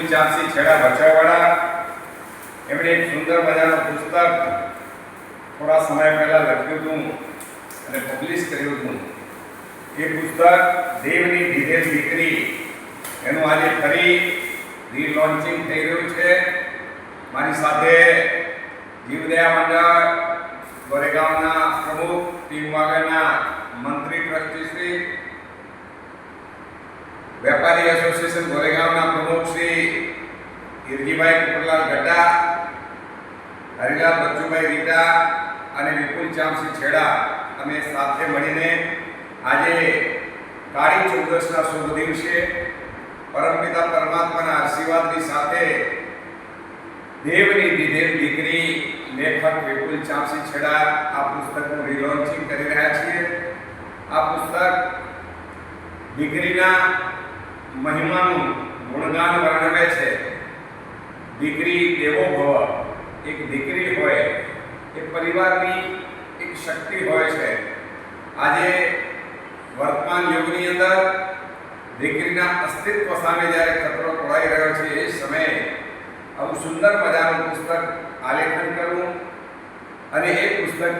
છેડા બચાવવાળા એમણે એક સુંદર મજાનું પુસ્તક થોડા સમય પહેલાં લખ્યું હતું અને પબ્લિશ કર્યું હતું. એ પુસ્તક દેવની ધીરે દીકરી. એનું આજે ફરી રીલોન્ચિંગ થઈ રહ્યું છે. મારી સાથે જીવદયા મંડળ ગોરેગાંવના પ્રમુખ, ટીમ વાગરના મંત્રી ટ્રસ્ટી શ્રી વેપારી એસોસિએશન ગોરેગાંવના પ્રમુખ શ્રી હિરજીભાઈ કુપરલાલ ગઢા, હરિલાલ બચ્ચુભાઈ રીટા અને વિપુલ ચામસિંહ છેડા અમે સાથે મળીને આજે કાળી ચૌદસના શુભ દિવસે પરમપિતા પરમાત્માના આશીર્વાદની સાથે દેવની દીધેલ દીકરી લેખક વિપુલ ચામસિંહ છેડા આ પુસ્તકનું રિલોન્ચિંગ કરી રહ્યા છીએ. આ પુસ્તક દીકરીના મહિમાનું ગુણગાન વર્ણવે છે. દીકરી દેવો ભવ. એક દીકરી હોય, એ પરિવારની એક શક્તિ હોય છે. આજે વર્તમાન યુગની અંદર દીકરીના અસ્તિત્વ સામે જ્યારે ખતરો તોડાઈ રહ્યો છે, એ સમયે આવું સુંદર મજાનું પુસ્તક આલેખન કરવું અને એ પુસ્તક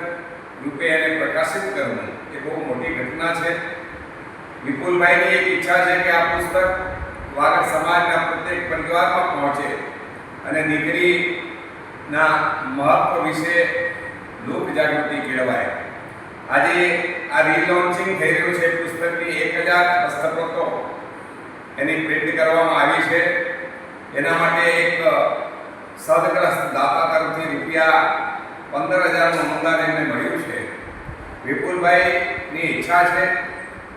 રૂપે એને પ્રકાશિત કરવું, એ બહુ મોટી ઘટના છે. વિપુલભાઈની એક ઈચ્છા છે કે આ પુસ્તક વાગડ સમાજના પ્રત્યેક પરિવારમાં પહોંચે અને દીકરીના મહત્વ વિશે લોક જાગૃતિ કેળવાય. આજે આ રીલોન્ચિંગ થઈ રહ્યું છે પુસ્તકની એક હજાર હસ્તપ્રતો એની પ્રિન્ટ કરવામાં આવી છે. એના માટે એક સદગ્રસ્ત દાતા તરફથી રૂપિયા પંદર હજારનું અનુદાન એમને મળ્યું છે. વિપુલભાઈની ઈચ્છા છે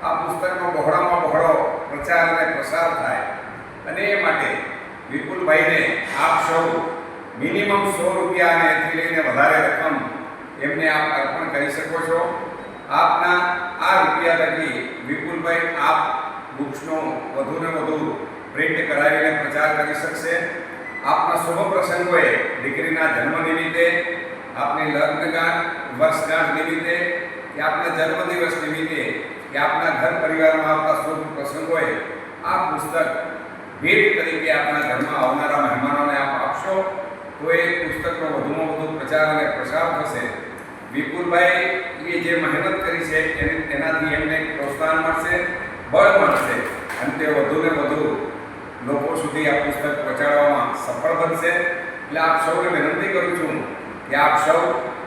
આ પુસ્તકનો બહોળામાં બહોળો પ્રચાર અને પ્રસાર થાય. અને એ માટે વિપુલભાઈને આપ સૌ મિનિમમ સો રૂપિયા અને એથી લઈને વધારે રકમ એમને આપ અર્પણ કરી શકો છો. આપના આ રૂપિયા થકી વિપુલભાઈ આપ બુક્સનો વધુને વધુ પ્રિન્ટ કરાવીને પ્રચાર કરી શકશે. આપના શુભ પ્રસંગોએ દીકરીના જન્મ નિમિત્તે, આપની લગ્નગાંઠ વર્ષગાંઠ નિમિત્તે કે આપના જન્મદિવસ નિમિત્તે કે આપના ઘર પરિવારમાં આવતા શુભ પ્રસંગોએ આ પુસ્તક ભેટ તરીકે આપણા ઘરમાં આવનારા મહેમાનોને આપ આપશો, તો એ પુસ્તકનો વધુમાં વધુ પ્રચાર અને પ્રસાર થશે. વિપુલભાઈએ જે મહેનત કરી છે, એને, એનાથી એમને પ્રોત્સાહન મળશે, બળ મળશે, અને તે વધુને વધુ લોકો સુધી આ પુસ્તક પહોંચાડવામાં સફળ બનશે. એટલે આપ સૌને વિનંતી કરું છું કે આપ સૌ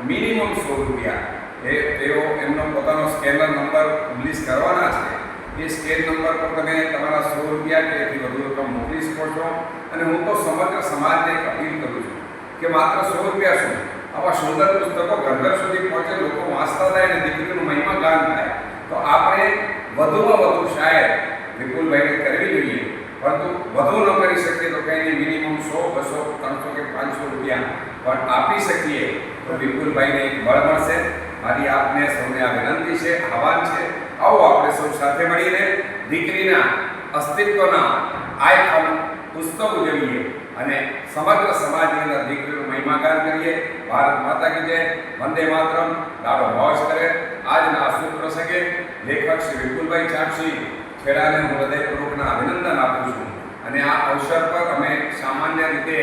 મિનિમમ સો રૂપિયા એ તેઓ એમનો પોતાનો સ્કેનર નંબર પબ્લિશ કરવાના છે. એ સ્કેન નંબર પર તમે તમારા સો રૂપિયા કે એથી વધુ રકમ મોકલી શકો છો. અને હું તો સમગ્ર સમાજને એક અપીલ કરું છું કે માત્ર સો રૂપિયા શું આવા સુંદર પુસ્તકો ઘર ઘર સુધી પહોંચે, લોકો વાંચતા થાય અને દીકરીનું મહિમા ગાન થાય તો આપણે વધુમાં વધુ શાયદ વિપુલભાઈને કરવી જોઈએ. પરંતુ વધુ ન કરી શકીએ તો કંઈ નહીં, મિનિમમ સો, બસો, ત્રણસો કે પાંચસો રૂપિયા પણ આપી શકીએ તો વિપુલભાઈને એક બળ મળશે. મારી આપને સૌને આ વિનંતી છે, આહવાન છે, આવો આપણે સૌ સાથે મળીને દીકરીના અસ્તિત્વના આયખમ પુસ્તક ઉજવીએ અને સમગ્ર સમાજની અંદર દીકરીનો મહિમાગાન કરીએ. ભારત માતા કી જય. વંદે માતરમ. લાડો ભાવશ કરે. આજના આ શુભ પ્રસંગે લેખક શ્રી વિપુલભાઈ ચાપસી ખેડાને હું હૃદયપૂર્વકના અભિનંદન આપું છું. અને આ અવસર પર અમે સામાન્ય રીતે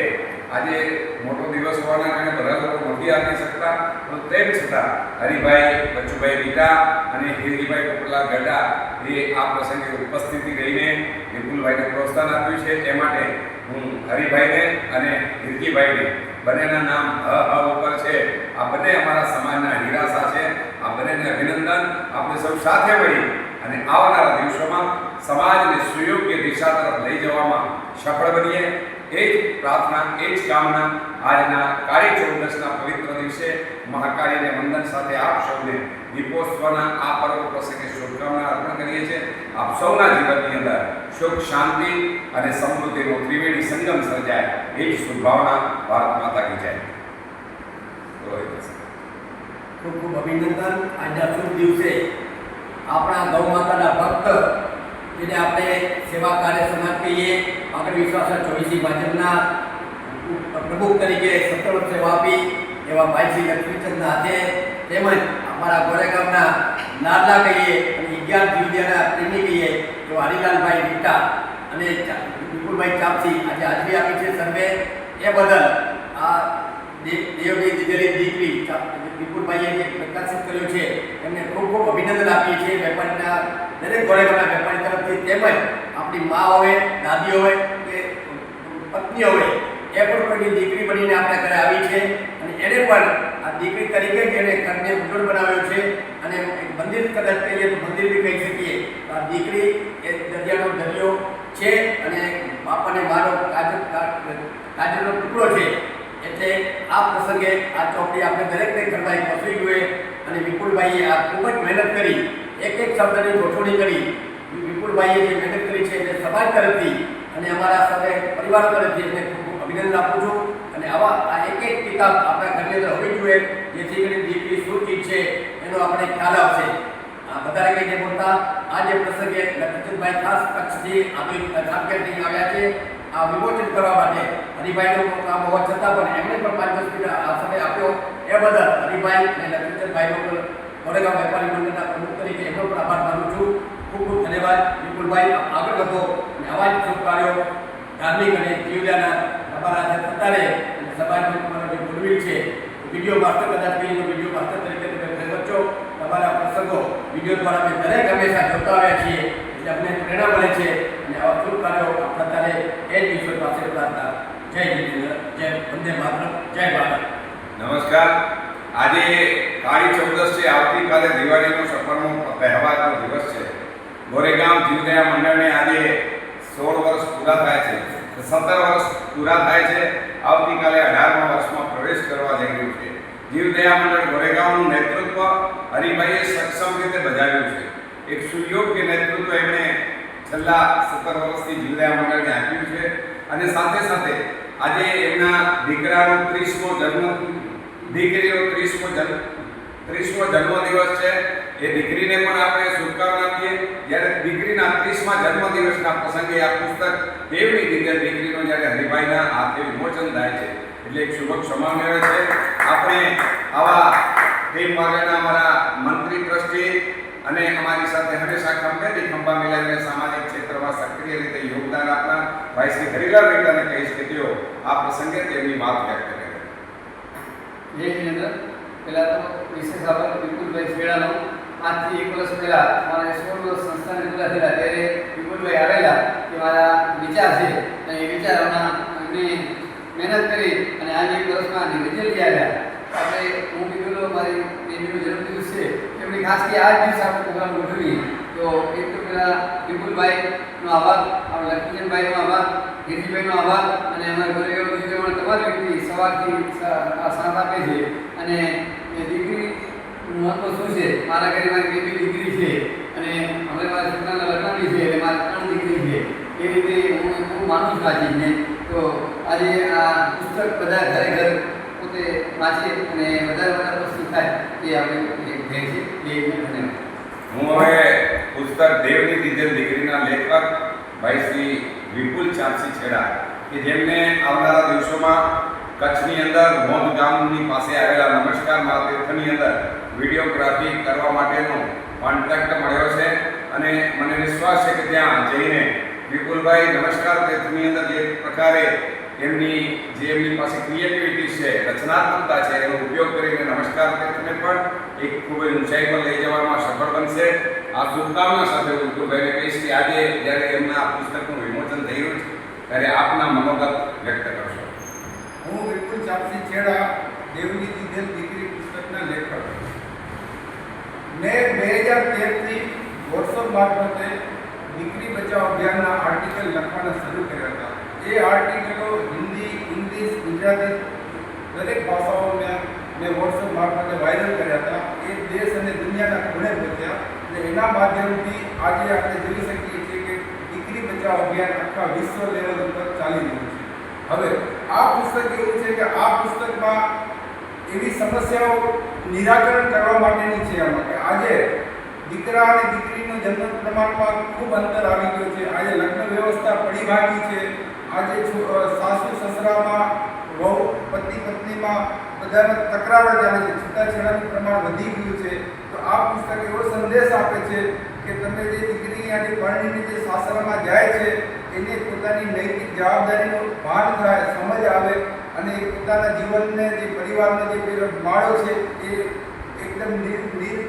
આજે મોટો દિવસ હોવાના કારણે બધા લોકો નથી આપી શકતા પણ તેમ છતાં હરિભાઈ, બચુભાઈ રીટા અને હિરજીભાઈ પોપટલાલ ગઢા એ આ પ્રસંગે ઉપસ્થિતિ રહીને વિપુલભાઈને પ્રોત્સાહન આપ્યું છે. તે માટે હું હરિભાઈને અને હિરજીભાઈને બંનેના નામ હ હ ઉપર છે. આ બંને અમારા સમાજના હિરાસા છે. આ બંનેને અભિનંદન. આપણે સૌ સાથે મળી અને આવનારા દિવસોમાં સમાજને સુયોગ્ય દિશા તરફ લઈ જવામાં સફળ બનીએ. એ જ પ્રાર્થના, એ જ કામના, આજના કાળી ચૌદસના પવિત્ર દિવસે મહાકાર્યને વંદન સાથે આપ સૌને દીપોત્સવના આ પર્વ પ્રસંગે શુભકામના અર્પણ કરીએ છીએ. આપ સૌના જીવનની અંદર સુખ, શાંતિ અને સમૃદ્ધિનો ત્રિવેણી સંગમ સર્જાય એ જ શુભભાવના ભારત માતા કી જાય ખૂબ ખૂબ અભિનંદન. આજના શુભ દિવસે આપણા ગૌ માતાના ભક્ત જેને આપણે સેવા કાર્ય સમાજ કહીએ આપણે વિશ્વાસ ચોવીસી ભાજપના પ્રમુખ તરીકે સત્તર સેવા આપી એવા ભાઈ શ્રી લક્ષ્મીચંદ હાથે તેમજ અમારા ગોરેગામના લાડલા કહીએ અને અગિયાર જીવદિયાના પ્રેમી કહીએ તો હરિલાલભાઈ રીટા અને વિપુલભાઈ ચાપસી આજે હાજરી આપી છે સર્વે. એ બદલ આ દેવની દીકરી દીકરી વિપુલભાઈએ જે પ્રકાશિત કર્યું છે, એમને ખૂબ ખૂબ અભિનંદન આપીએ છીએ વેપારીના દરેક ગોળેગામના વેપારી તરફથી તેમજ આપણી મા હોય, દાદી હોય, કે પત્ની હોય, એ પણ કોઈની દીકરી બનીને આપણા ઘરે આવી છે. અને એને પણ આ દીકરી તરીકે જ એને ઘરને ઉજ્જવળ બનાવ્યો છે. અને મંદિર કદાચ કહીએ તો મંદિર બી કહી શકીએ. આ દીકરી એ દરિયાનો દરિયો છે અને બાપાને મારો કાજલ કાજલનો ટુકડો છે. એટલે આ પ્રસંગે આ ચોપડી આપણે દરેકને કરતા પસરી જોઈએ અને વિપુલભાઈએ આ ખૂબ જ મહેનત કરી, એક એક શબ્દની ગોઠવણી કરી. વિપુલભાઈએ જે મહેનત કરી છે એટલે સમાજ તરફથી અને અમારા સાથે પરિવાર તરફથી એમને ખૂબ અભિનંદન આપું છું. અને આવા આ એક એક કિતાબ આપણા ઘરની અંદર હોવી જોઈએ, જેથી કરીને દીકરી શું ચીજ છે એનો આપણે ખ્યાલ આવશે. વધારે કંઈ નહીં બોલતા જે પ્રસંગે લખનભાઈ ખાસ કચ્છથી આવી ખાતગીરી આવ્યા છે. આ વિમોચન કરવા માટે હરિભાઈનું કામ હોવા છતાં પણ એમણે પણ પાંચ દસ આ સમય આપ્યો. એ બદલ હરિભાઈ અને લખનચંદભાઈનો પણ ગોરેગાંવ વેપારી મંડળના પ્રમુખ તરીકે એમનો પણ આભાર માનું છું. ખૂબ ખૂબ ધન્યવાદ. વિપુલભાઈ આગળ વધો અને આવા જ ધાર્મિક અને જીવડાના તમારા જે રહે સમાજમાં તમારો જે ગુરવીર છે વીડિયો માસ્ટર કદાચ કહીએ વીડિયો માસ્ટર તરીકે તમે છો તમારા પ્રસંગો વીડિયો દ્વારા અમે દરેક હંમેશા જોતા આવ્યા છીએ. એટલે અમને પ્રેરણા મળે છે અને આવા શુભ કાર્યો આપણા તારે એ જ ઈશ્વર પાસે પ્રાર્થના જય જીતેન્દ્ર જય વંદે માતરમ, જય ભારત. નમસ્કાર. આજે કાળી ચૌદશ છે આવતીકાલે દિવાળીનો સફરનો તહેવારનો દિવસ છે. ગોરેગામ જીવદયા મંડળને આજે સોળ વર્ષ પૂરા થાય છે. સત્તર વર્ષ પૂરા થાય છે. આવતીકાલે અઢારમા વર્ષમાં પ્રવેશ કરવા જઈ રહ્યું છે. જીવદયા મંડળ ગોરેગાંવનું નેતૃત્વ હરિભાઈએ સક્ષમ રીતે બજાવ્યું છે. એક સુયોગ્ય નેતૃત્વ એમણે છેલ્લા સત્તર વર્ષથી જિલ્લા મંડળને આપ્યું છે. અને સાથે સાથે આજે એમના દીકરાનો ત્રીસમો જન્મ, દીકરીનો ત્રીસમો જન્મ, ત્રીસમો જન્મદિવસ છે. એ દીકરીને પણ આપણે શુભકામના આપીએ. જ્યારે દીકરીના ત્રીસમા જન્મદિવસના પ્રસંગે આ પુસ્તક દેવની દીકરી દીકરીનો, જ્યારે હરિભાઈના હાથે વિમોચન થાય છે. એટલે એક શુભક સમાન છે. આપણે આવા ટીમ માર્ગના અમારા મંત્રી ટ્રસ્ટી અને અમારી સાથે હંમેશા ખંભેથી ખંભા મિલાવીને સામાજિક ક્ષેત્રમાં સક્રિય રીતે યોગદાન આપનાર ભાઈ શ્રી હરિલાલ રેટાને કહીશ કે તેઓ આ પ્રસંગે તેમની વાત વ્યક્ત કરે જેની અંદર પહેલાં તો વિશેષ આભાર વિપુલભાઈ છેડાનો આજથી એક વર્ષ પહેલાં મારા સોળ સંસ્થાને પૂરા થયેલા. ત્યારે વિપુલભાઈ આવેલા કે મારા વિચાર છે. અને એ વિચારોના એમની મહેનત કરી અને આજે એક વર્ષમાં રિઝલ્ટ આવ્યા. આપણે હું કીધું મારી બેબીનો જન્મદિવસ છે, એમની ખાસ કે આ દિવસે આપણે પ્રોગ્રામ ગોઠવીએ. તો એક તો પહેલાં વિપુલભાઈનો આભાર આપણા લક્ષ્મીચંદભાઈનો આભાર, ગિરીશભાઈનો આભાર, અને અમારા ઘરે એવો બીજો પણ તમારી વ્યક્તિ સવારથી સાથ આપે છે. અને દીકરી મહત્વ શું છે? મારા ઘરે મારી બેબી દીકરી છે, અને અમે મારા છોકરાના લગ્ન છે એટલે મારી ત્રણ દીકરી છે. એ રીતે હું હું માનું છું આજે તો આજે આ પુસ્તક બધા ઘરે ઘર પોતે વાંચે અને વધારે વધારે વસ્તુ થાય એ આપણે એક એ ધન્યવાદ હું હવે પુસ્તક દેવની દીધેલ દીકરીના લેખક ભાઈ શ્રી વિપુલ ચાંદસી છેડા, કે જેમને આવનારા દિવસોમાં કચ્છની અંદર મોંધ ગામની પાસે આવેલા નમસ્કાર મહાતીર્થની અંદર વિડીયોગ્રાફી કરવા માટેનો કોન્ટ્રાક્ટ મળ્યો છે અને મને વિશ્વાસ છે કે ત્યાં જઈને વિપુલભાઈ નમસ્કાર તીર્થની અંદર જે પ્રકારે એમની જે એમની પાસે ક્રિએટિવિટી છે, રચનાત્મકતા છે, એનો ઉપયોગ કરીને નમસ્કાર તીર્થને પણ એક ખૂબ જ ઊંચાઈ પર લઈ જવામાં સફળ બનશે. આ શુભકામના સાથે હું ગુરુભાઈને કહીશ કે આજે જ્યારે એમના આ પુસ્તકનું વિમોચન થઈ રહ્યું છે, ત્યારે આપના મનોગત વ્યક્ત કરશો. હું બિલકુલ ચાપસી છેડા દેવની દીધેલ દીકરી પુસ્તકના લેખક. મેં બે હજાર તેરથી વોટ્સઅપ મારફતે દીકરી બચાવ અભિયાનના આર્ટિકલ લખવાના શરૂ કર્યા એ આર્ટિકલો હિન્દી ઇંગ્લિશ ગુજરાતી દરેક ભાષાઓમાં મેં વોટ્સઅપ મારફતે વાયરલ કર્યા હતા. એ દેશ અને દુનિયાના ખૂણે પહોંચ્યા અને એના માધ્યમથી આજે આપણે જોઈ શકીએ છીએ કે દીકરી બચાવ અભિયાન આખા વિશ્વ લેવલ ઉપર ચાલી રહ્યું છે. હવે, આ પુસ્તક એવું છે કે આ પુસ્તકમાં એવી સમસ્યાઓ નિરાકરણ કરવા માટેની છે આમાં કે આજે દીકરા અને દીકરીનું જન્મ પ્રમાણમાં ખૂબ અંતર આવી ગયું છે. આજે લગ્ન વ્યવસ્થા પડી ભાગી છે. આજે સાસુ સસરામાં વહુ, પતિ પત્નીમાં બધાના તકરાર ચાલે છે, છૂટાછેડાનું પ્રમાણ વધી ગયું છે, તો આ પુસ્તક એવો સંદેશ આપે છે કે તમે જે દીકરી અને પરણીને જે સાસરામાં જાય છે, એને પોતાની નૈતિક જવાબદારીનું ભાન થાય, સમજ આવે અને પોતાના જીવનને, જે પરિવારને જે પેલો માળો છે, એ એકદમ નિર નિર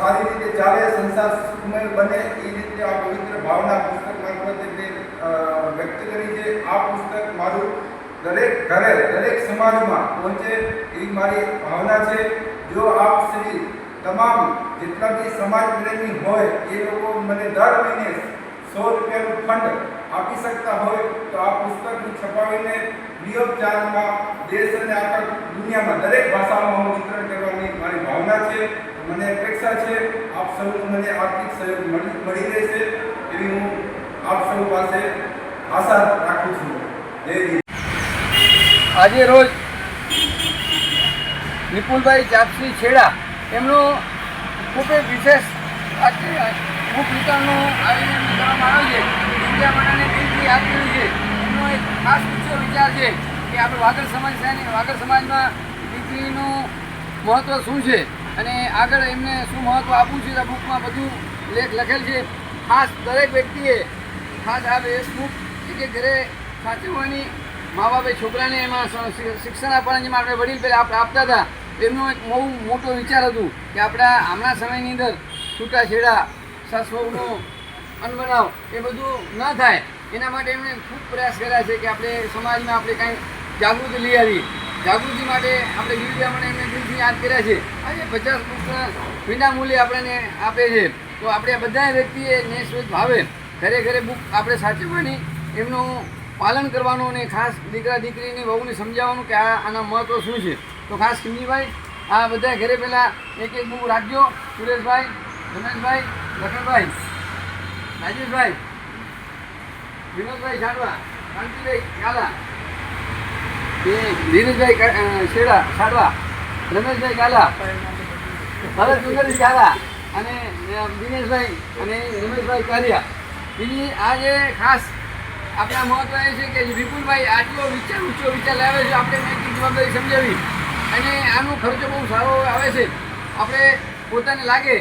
સારી રીતે ચાલે, સંસાર સુખમય બને, એ રીતે આ પવિત્ર ભાવના પુસ્તક મારફતે વ્યક્ત છે આ પુસ્તક મારું દરેક ઘરે, દરેક સમાજમાં પહોંચે એવી મારી ભાવના છે. જો આપ શ્રી તમામ જેટલા બી સમાજ પ્રેમી હોય, એ લોકો મને દર મહિને સો રૂપિયાનું ફંડ આપી શકતા હોય, તો આ પુસ્તક છપાવીને ચાર્જમાં દેશ અને આખા દુનિયામાં દરેક ભાષાઓમાં હું વિતરણ કરવાની મારી ભાવના છે, મને અપેક્ષા છે. આપ સૌનું મને આર્થિક સહયોગ મળી રહેશે એવી હું આપ સૌ આજે રોજ વિપુલભાઈ ચાપસી છેડા એમનું ખૂબ વિશેષ બુક વિતરણનું આયોજન કરવામાં આવ્યું છે. ઇન્ડિયા માટેને દિલથી આપેલું છે. એમનો એક ખાસ ઊંચો વિચાર છે કે આપણે વાગડ સમાજ છે વાગર સમાજમાં દીકરીનું મહત્ત્વ શું છે અને આગળ એમને શું મહત્ત્વ આપવું છે આ બુકમાં બધું લેખ લખેલ છે. ખાસ દરેક વ્યક્તિએ ખાસ એ એક એક ઘરે સાચવવાની મા બાપે છોકરાને એમાં શિક્ષણ આપવાના જેમ આપણે વડીલ પહેલાં આપણે આપતા હતા, એમનો એક બહુ મોટો વિચાર હતું કે આપણા હમણાં સમયની અંદર છૂટાછેડા સાસવનો અનબનાવ એ બધું ન થાય. એના માટે એમણે ખૂબ પ્રયાસ કર્યા છે કે આપણે સમાજમાં આપણે કાંઈ જાગૃતિ લઈ આવી. જાગૃતિ માટે આપણે ગીરજામણે એમને દિલથી યાદ કર્યા છે. આજે પચાસ પુસ્તક વિના મૂલ્યે આપણને આપે છે. તો આપણે બધા વ્યક્તિએ નિઃસ્વત ભાવે ઘરે ઘરે બુક આપણે સાચવવાની એમનું પાલન કરવાનું અને ખાસ દીકરા દીકરીની વહુને સમજાવવાનું કે આ આના મહત્વ શું છે. તો ખાસ કિમજીભાઈ આ બધા ઘરે પહેલાં એક એક બુક રાખજો. સુરેશભાઈ, રમેશભાઈ, લખનભાઈ, રાજેશભાઈ, વિનોદભાઈ છાડવા કાંતિભાઈ કાલા, એ ધીરજભાઈ શેડા સાડવા, રમેશભાઈ કાલા ભરત સુંદરજી કાલા અને દિનેશભાઈ અને રમેશભાઈ કાલિયા. બીજી આજે ખાસ આપણા મહત્વ એ છે કે વિપુલભાઈ આટલો વિચાર, ઊંચો વિચાર લાવે છે, આપણે નૈતિક જવાબદારી સમજાવી. અને આનો ખર્ચો બહુ સારો આવે છે. આપણે પોતાને લાગે,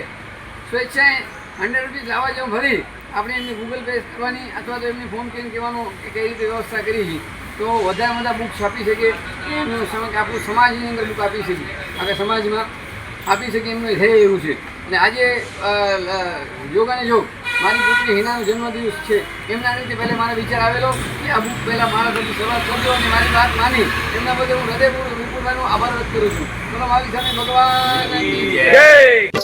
સ્વેચ્છાએ હંડ્રેડ રૂપીસ લાવવા જેવું ભરી આપણે એમને ગૂગલ પે કરવાની અથવા તો એમને ફોન કરીને કહેવાનું કે કઈ રીતે વ્યવસ્થા કરી છે. તો વધારે વધારે બુક્સ આપી શકે, એમનું આપણું સમાજની અંદર બુક આપી શકીએ આપણે સમાજમાં આપી શકીએ એમનું ધ્યેય એવું છે. અને આજે યોગ અને જોગ મારી પુત્રી હિનાનો જન્મદિવસ છે. એમના રીતે પહેલાં મારો વિચાર આવેલો કે આ બુક પહેલાં મારા ઘરની શરૂઆત કરજો અને મારી વાત માની. એમના બદલે હું હૃદયપૂર્વક વિપુલભાઈનો આભાર વ્યક્ત કરું છું. મારી સામે ભગવાન